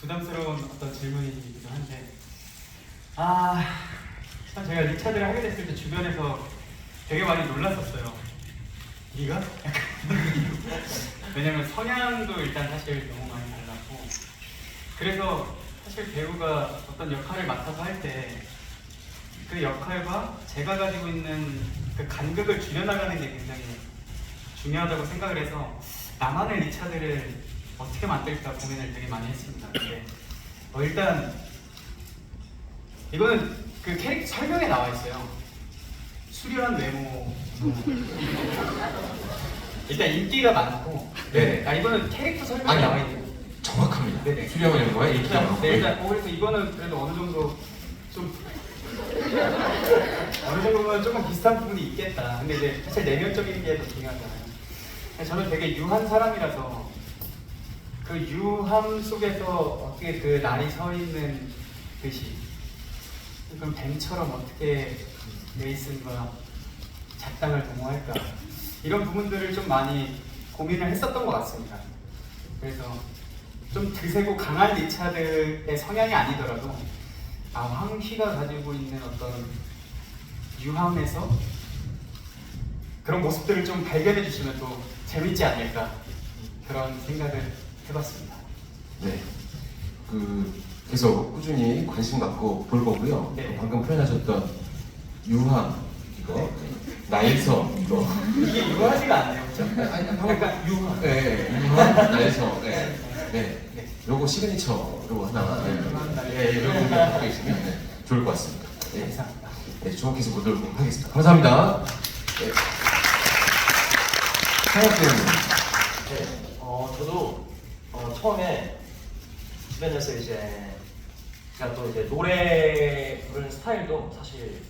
부담스러운 어떤 질문이기도 한데 아, 참 제가 리차드를 하게 됐을 때 주변에서 되게 많이 놀랐었어요. 네가? 약간 왜냐면 성향도 일단 사실 너무 많이 달랐고 그래서 사실 배우가 어떤 역할을 맡아서 할 때 그 역할과 제가 가지고 있는 그 간극을 줄여나가는 게 굉장히 중요하다고 생각을 해서 나만의 리차드를 어떻게 만들까 고민을 되게 많이 했습니다. 근데 어, 일단 이거는 그 캐릭터 설명에 나와 있어요. 수려한 외모. 일단 인기가 많고. 네. 아 이거는 캐릭터 설명에 아니, 나와 있는. 정확합니다. 네네. 수령을 연구해 인기가 일단, 많고. 네, 일단 어, 그래서 이거는 그래도 어느 정도 좀 어느 정도면 조금 비슷한 부분이 있겠다. 근데 이제 사실 내면적인 게 더 중요하잖아요. 저는 되게 유한 사람이라서 그 유함 속에서 어떻게 그 날이 서 있는 듯이 그럼 뱀처럼 어떻게 레이슨과 작당을 동호할까? 이런 부분들을 좀 많이 고민을 했었던 것 같습니다. 그래서 좀 드세고 강한 리차드의 성향이 아니더라도 아 황희가 가지고 있는 어떤 유함에서 그런 모습들을 좀 발견해 주시면 또 재밌지 않을까? 그런 생각을 해봤습니다. 네. 그 계속 꾸준히 관심 갖고 볼 거고요. 네. 방금 표현하셨던 유함 이거 나일섬 이거 이게 유하지가 않네요, 그렇죠? 아니, 약간 유하. 네, 유함 나일섬 네. 네. 네. 요거 시그니처로 하나 네. 네, 이런 거 갖고 계시면 네, 좋을 것 같습니다. 네. 감사합니다. 네, 주목해서 보도록 하겠습니다. 감사합니다. 네. 상혁 배우님. 네, 어, 어, 처음에 주변에서 이제 제가 또 이제 노래 부르는 스타일도 사실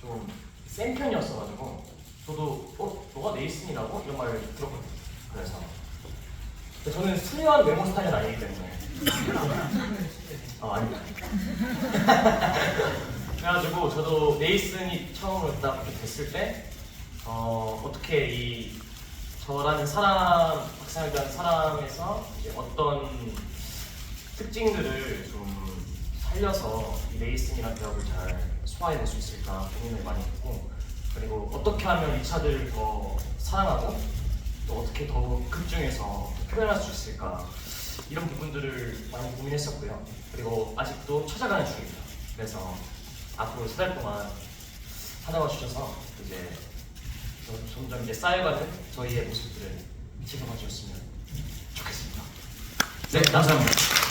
좀 센 편이었어가지고 저도 어 너가 네이슨이라고 이런 말을 들었거든요. 그래서 근데 저는 수려한 외모 스타일은 아니기 때문에 아 아닙니다. 그래가지고 저도 네이슨이 처음으로 딱 됐을 때 어, 어떻게 이 저라는 사람, 박상혁이라는 사람에서 어떤 특징들을 좀 살려서 이 레이슨이라는 배역을 잘 소화해낼 수 있을까 고민을 많이 했고 그리고 어떻게 하면 리차드를 더 사랑하고 또 어떻게 더욱 극 중에서 표현할 수 있을까 이런 부분들을 많이 고민했었고요. 그리고 아직도 찾아가는 중입니다. 그래서 앞으로 세 달 동안 찾아와 주셔서 이제 점- 점점 이제 쌓여가는 저희의 모습들을 지켜봐 주셨으면 좋겠습니다. 네, 감사합니다.